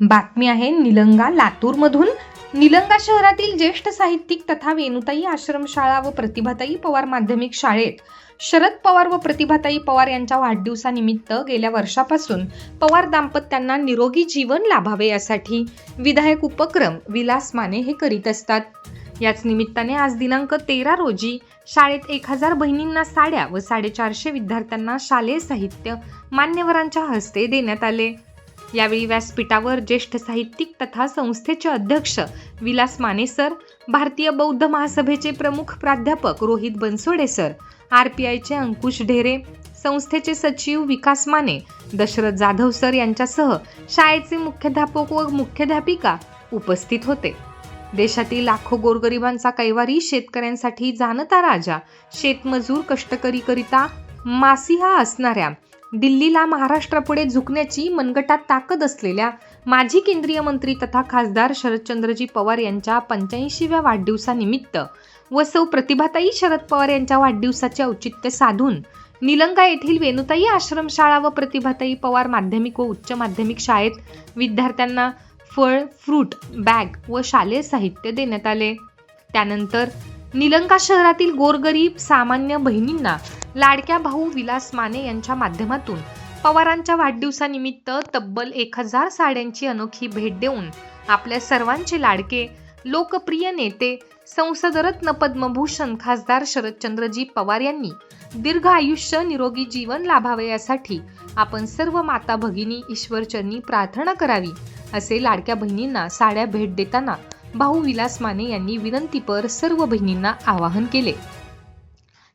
बातमी आहे निलंगा लातूरमधून. निलंगा शहरातील ज्येष्ठ साहित्यिक तथा वेणुताई आश्रमशाळा व प्रतिभाताई पवार माध्यमिक शाळेत. शरद पवार व प्रतिभाताई पवार यांच्या वाढदिवसानिमित्त गेल्या वर्षापासून पवार दाम्पत्यांना निरोगी जीवन लाभावे यासाठी विधायक उपक्रम विलास माने हे करीत असतात. याच निमित्ताने आज दिनांक तेरा रोजी शाळेत एक हजार बहिणींना साड्या व साडेचारशे विद्यार्थ्यांना शालेय साहित्य मान्यवरांच्या हस्ते देण्यात आले. यावेळी व्यासपीठावर ज्येष्ठ साहित्यिक तथा संस्थेचे अध्यक्ष विलास माने सर भारतीय बौद्ध महासभेचे प्रमुख प्राध्यापक Rohit Bansode sir R P आयचे अंकुश ढेरे संस्थेचे सचिव विकास माने दशरथ जाधव सर यांच्यासह शाळेचे मुख्याध्यापक व मुख्याध्यापिका उपस्थित होते. देशातील लाखो गोरगरिबांचा कैवारी शेतकऱ्यांसाठी जाणता राजा शेतमजूर कष्टकरीकरिता मासिहा असणाऱ्या दिल्लीला महाराष्ट्रापुढे झुकण्याची मनगटात ताकद असलेल्या माजी केंद्रीय मंत्री तथा खासदार शरदचंद्रजी पवार यांच्या पंच्याऐंशीव्या वाढदिवसानिमित्त व सौ प्रतिभाताई शरद पवार यांच्या वाढदिवसाचे औचित्य साधून निलंगा येथील वेणुताई आश्रमशाळा व प्रतिभाताई पवार माध्यमिक व उच्च माध्यमिक शाळेत विद्यार्थ्यांना फळ फ्रूट बॅग व शालेय साहित्य देण्यात आले. त्यानंतर निलंका शहरातील गोरगरीब सामान्य बहिणींना लाडक्या भाऊ विलास माने यांच्या माध्यमातून पवारांच्या वाढदिवसानिमित्त तब्बल एक हजार साड्यांची अनोखी भेट देऊन आपल्या सर्वांचे लाडके लोकप्रिय नेते संसदरत्न पद्मभूषण खासदार शरदचंद्रजी पवार यांनी दीर्घ आयुष्य निरोगी जीवन लाभावे यासाठी आपण सर्व माता भगिनी ईश्वरचरणी प्रार्थना करावी असे लाडक्या बहिणींना साड्या भेट देताना भाऊ विलास माने यांनी विनंतीपर सर्व बहिणींना आवाहन केले.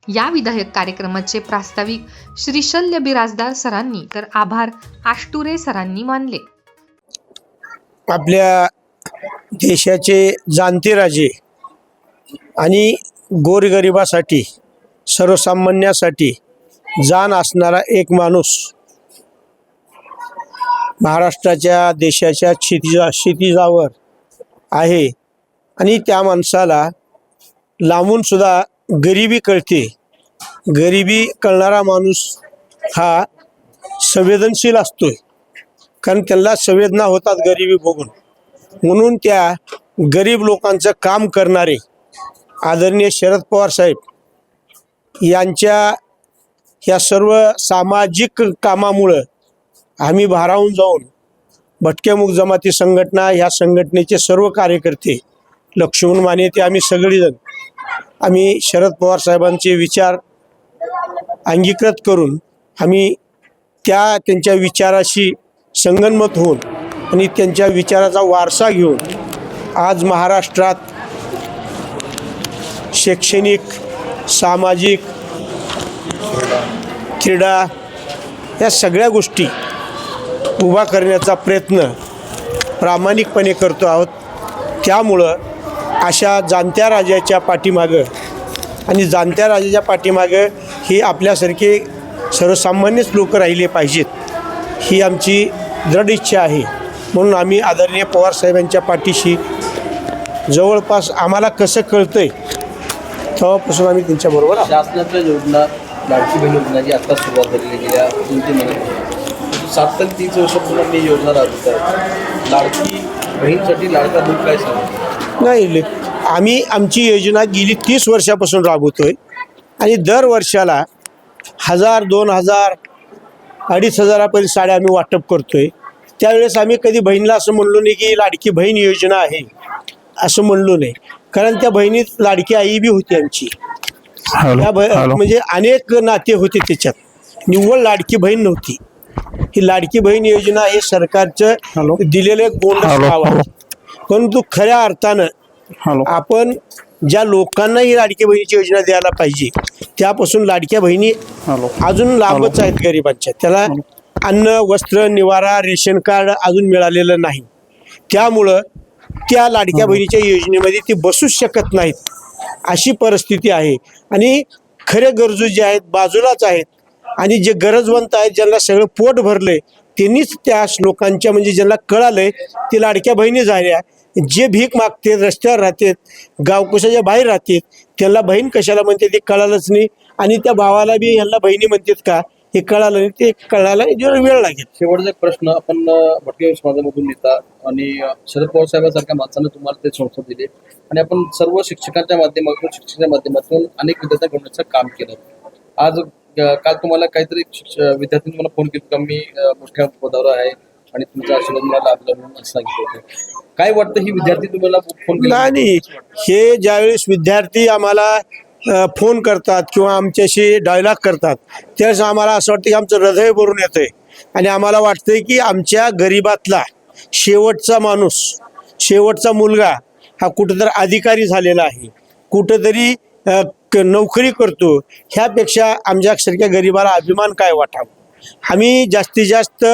या विधायक कार्यक्रमाचे प्रास्ताविक श्रीशल्य बिराजदार सरांनी तर आभार आष्टुरे सरांनी मानले. आपल्या देशाचे जाणते राजे आणि गोरगरिबासाठी सर्वसामान्यासाठी जाण असणारा एक माणूस महाराष्ट्राच्या देशाच्या क्षितिजा क्षितिजावर आहे. आणि त्या माणसाला लांबून सुद्धा गरिबी कळते. गरिबी कळणारा माणूस हा संवेदनशील असतोय. कारण त्यांना संवेदना होतात गरिबी बघून म्हणून त्या गरीब लोकांचं काम करणारे आदरणीय शरद पवार साहेब यांच्या ह्या सर्व सामाजिक कामामुळं आम्ही भारावून जाऊन भटक्यामुख जमाती संघटना ह्या संघटनेचे सर्व कार्यकर्ते लक्ष्मण माने ते आम्ही सगळेजण आम्ही शरद पवार साहेबांचे विचार अंगीकृत करून आम्ही त्या त्यांच्या विचाराशी संगनमत होऊन आणि त्यांच्या विचाराचा वारसा घेऊन आज महाराष्ट्रात शैक्षणिक सामाजिक क्रीडा या सगळ्या गोष्टी उभा करण्याचा प्रयत्न प्रामाणिकपणे करतो आहोत. त्यामुळं अशा जाणत्या राजाच्या पाठीमागं आणि जाणत्या राजाच्या पाठीमागं ही आपल्यासारखे सर्वसामान्यच लोक राहिले पाहिजेत ही आमची दृढ इच्छा आहे. म्हणून आम्ही आदरणीय पवारसाहेबांच्या पाठीशी जवळपास आम्हाला कसं कळतं आहे तेव्हापासून आम्ही त्यांच्याबरोबर शासनाच्या योजना लाडकी बहीण योजनाची आता सुरुवात झालेली गेल्या सात ते तीस वर्षापासून मी योजना राबवत आहे लाडकी बहीणसाठी लाडका दूध काय सांगतो? नाही आम्ही आमची योजना गेली तीस वर्षापासून राबवतोय आणि दर वर्षाला हजार दोन हजार अडीच हजारापर्यंत साड्या आम्ही वाटप करतोय. त्यावेळेस आम्ही कधी बहिणीला असं म्हणलो नाही की लाडकी बहीण योजना आहे असं म्हणलो नाही. कारण त्या बहिणीत लाडकी आई बी होती आमची. त्या म्हणजे अनेक नाते होते त्याच्यात. निव्वळ लाडकी बहीण नव्हती. ही लाडकी बहीण योजना हे सरकारचं दिलेलं आहे. परंतु खऱ्या अर्थानं आपण ज्या लोकांना ही लाडकी बहिणीची योजना द्यायला पाहिजे त्यापासून लाडक्या बहिणी अजून लाभच आहेत गरिबांच्या. त्याला अन्न वस्त्र निवारा रेशन कार्ड अजून मिळालेलं नाही. त्यामुळं त्या लाडक्या बहिणीच्या योजनेमध्ये ती बसूच शकत नाहीत. अशी परिस्थिती आहे. आणि खरे गरजू जे आहेत बाजूलाच आहेत आणि जे गरजवंत आहेत ज्यांना सगळं पोट भरलंय त्यांनीच त्या लोकांच्या म्हणजे ज्यांना कळालंय ते लाडक्या बहिणी झाल्या. जे भीक मागते रस्त्यावर राहतात गावकुशाच्या बाहेर राहतात त्यांना बहीण कशाला म्हणते ते कळालंच नाही. आणि त्या भावाला बी ह्यांना बहिणी म्हणतात का हे कळालं नाही ते कळायला वेळ लागेल. शेवटचा एक प्रश्न आपण भटके समाजामधून नेता आणि शरद पवार साहेबांसारख्या माणसानं तुम्हाला ते संस्था दिले. आणि आपण सर्व शिक्षकांच्या माध्यमातून शिक्षणाच्या माध्यमातून अनेक विद्यार्थ्या घडवण्याचं काम केलं. आज काल तुम्हाला काहीतरी विद्यार्थ्यांनी तुम्हाला फोन केला का मी मोठ्या पदावर आहे आणि तुमचा आशीर्वाद मला लाभला म्हणून सांगितलं होतं. काय वाटतं ही विद्यार्थी तुम्हाला फोन केला? नाही हे ज्यावेळेस विद्यार्थी आम्हाला फोन करतात किंवा आमच्याशी डायलॉग करतात त्यावेळेस आम्हाला असं वाटतं की आमचं हृदय भरून येतंय. आणि आम्हाला वाटतंय की आमच्या गरिबातला शेवटचा माणूस शेवटचा मुलगा हा कुठंतरी अधिकारी झालेला आहे. कुठंतरी नोकरी करतो ह्यापेक्षा आमच्यासारख्या गरिबाला अभिमान काय वाटावं? आम्ही जास्तीत जास्त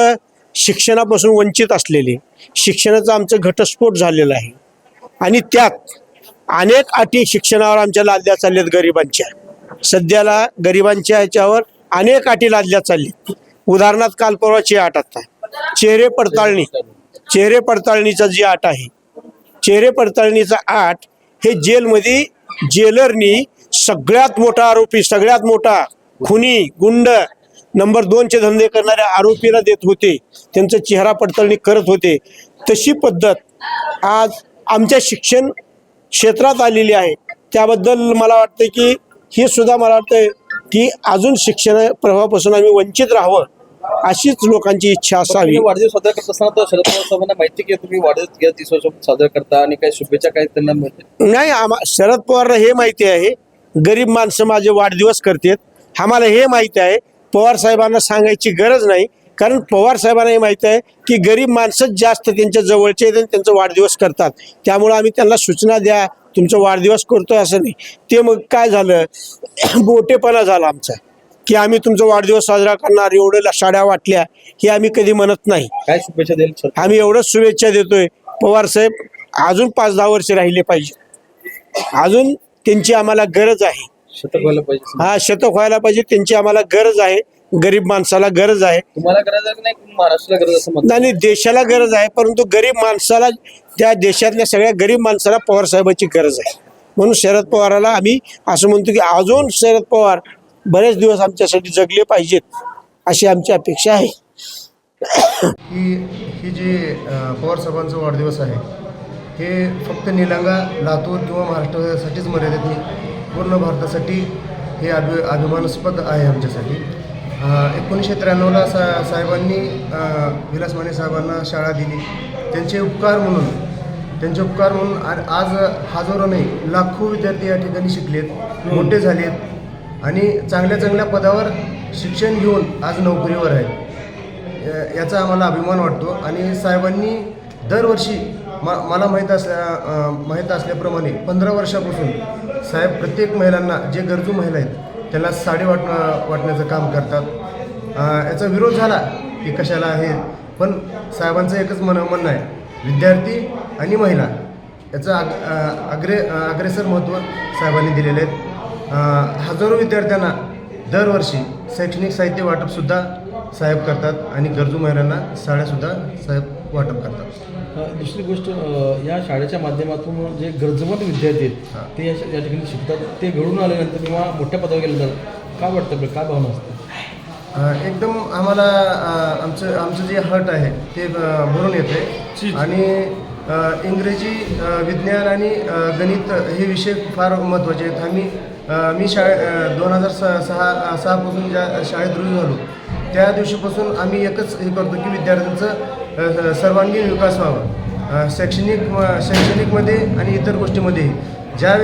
शिक्षणापासून वंचित असलेले शिक्षणाचा आमचं घटस्फोट झालेला आहे. आणि त्यात अनेक अटी शिक्षणावर आमच्या लादल्या चालल्यात गरिबांच्या. सध्याला गरिबांच्या ह्याच्यावर अनेक अटी लादल्या चालल्यात. उदाहरणार्थ काल परवाची आट आता. चेहरे पडताळणी. चेहरे पडताळणीचा जी आट आहे चेहरे पडताळणीचा आट हे जेलमध्ये जेलरनी सगळ्यात मोठा आरोपी सगळ्यात मोठा खुनी गुंड नंबर दोनचे धंदे करणाऱ्या आरोपीला देत होते. त्यांचं चेहरा पडताळणी करत होते. तशी पद्धत आज आमच्या शिक्षण क्षेत्रात आलेली आहे. त्याबद्दल मला वाटतं की हे सुद्धा मला वाटतं की अजून शिक्षण प्रभावापासून आम्ही वंचित राहावं. अशीच लोकांची इच्छा असावी. वाढदिवस साजरा करत असताना तर शरद पवार साहेबांना माहिती की तुम्ही वाढदिवस गेल्या तीस वर्ष साजरा करता आणि काही शुभेच्छा काही त्यांना मिळते नाही आम्हा शरद पवारला हे माहिती आहे गरीब माणसं माझे वाढदिवस करतात. आम्हाला हे माहिती आहे पवार साहेबांना सांगायची गरज नाही. कारण पवार साहेबांना हे माहिती आहे की गरीब माणसंच जास्त त्यांच्या जवळचे आहेत आणि त्यांचा वाढदिवस करतात. त्यामुळे आम्ही त्यांना सूचना द्या तुमचा वाढदिवस करतोय असं नाही. ते मग काय झालं? बोटेपणा झाला आमचा. की आम्ही तुमचा वाढदिवस साजरा करणार एवढं साड्या वाटल्या हे आम्ही कधी म्हणत नाही. काय शुभेच्छा देईल आम्ही एवढंच शुभेच्छा देतोय. पवार साहेब अजून पाच दहा वर्ष राहिले पाहिजे. अजून त्यांची आम्हाला गरज आहे. शतक व्हायला पाहिजे हा शतक व्हायला पाहिजे त्यांची आम्हाला गरज आहे. गरीब माणसाला गरज आहे. तुम्हाला गरज आहे की नाही? महाराष्ट्राला गरज असं म्हणतात आणि देशाला गरज आहे परंतु गरीब माणसाला त्या देशातल्या सगळ्या गरीब माणसाला पवार साहेबांची गरज आहे. म्हणून शरद पवाराला आम्ही असं म्हणतो की अजून शरद पवार बरेच दिवस आमच्यासाठी जगले पाहिजेत अशी आमची अपेक्षा आहे. ही ही जी अ, पवार साहेबांचा वाढदिवस आहे हे फक्त निलंगा लातूर किंवा महाराष्ट्रासाठीच मर्यादित नाही पूर्ण भारतासाठी हे अभि अभिमानास्पद आहे आमच्यासाठी. एकोणीसशे त्र्याण्णवला सा साहेबांनी विलास माने साहेबांना शाळा दिली. त्यांचे उपकार म्हणून त्यांचे उपकार म्हणून आज हजारो नाही लाखो विद्यार्थी या ठिकाणी शिकलेत मोठे झालेत. आणि चांगल्या चांगल्या पदावर शिक्षण घेऊन आज नोकरीवर आहेत. याचा आम्हाला अभिमान वाटतो. आणि साहेबांनी दरवर्षी मा मला माहीत असल्या माहीत असल्याप्रमाणे पंधरा वर्षापासून साहेब प्रत्येक महिलांना जे गरजू महिला आहेत त्यांना साडी वाटणं वाटण्याचं काम करतात. याचा विरोध झाला की कशाला आहे? पण साहेबांचं एकच मन म्हणणं आहे विद्यार्थी आणि महिला. याचं अग आग्रे अग्रे अग्रेसर महत्त्व साहेबांनी दिलेले आहेत हजारो विद्यार्थ्यांना दरवर्षी शैक्षणिक साहित्य वाटपसुद्धा साहेब करतात आणि गरजू महिलांना साड्यासुद्धा साहेब वाटप करतात. दुसरी गोष्ट या शाळेच्या माध्यमातून जे गरजवंत विद्यार्थी. आहेत ते या ठिकाणी शिकतात. ते घडून आल्यानंतर किंवा मोठ्या पदावर गेल्यानंतर काय वाटतं? काय भावना असते एकदम आम्हाला आमचं आमचं जे हट आहे ते भरून येते आणि इंग्रजी विज्ञान आणि गणित हे विषय फार महत्त्वाचे आहेत. आम्ही मी शाळे दोन हजार स सहा सहापासून ज्या शाळेत रुजू झालो त्या दिवशीपासून आम्ही एकच हे करतो की विद्यार्थ्यांचं सर्वांगीण विकास व्हावा. शैक्षणिक शैक्षणिकमध्ये आणि इतर गोष्टीमध्ये ज्या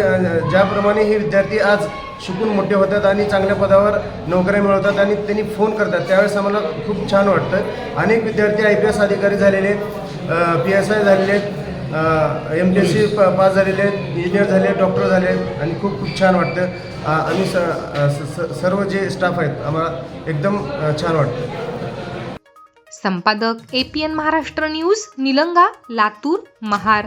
ज्याप्रमाणे हे विद्यार्थी आज शिकून मोठे होतात आणि चांगल्या पदावर नोकऱ्या मिळवतात आणि त्यांनी फोन करतात त्यावेळेस आम्हाला खूप छान वाटतं. अनेक विद्यार्थी आय पी एस अधिकारी झालेले आहेत पी एस आय झालेले आहेत M P S C pass झालेले आहेत इंजिनियर झाले आहेत डॉक्टर झाले आहेत आणि खूप खूप छान वाटतं. आणि आम्ही स सर्व जे स्टाफ आहेत आम्हाला एकदम छान वाटतं. संपादक एपीएन महाराष्ट्र न्यूज निलंगा लातूर महार.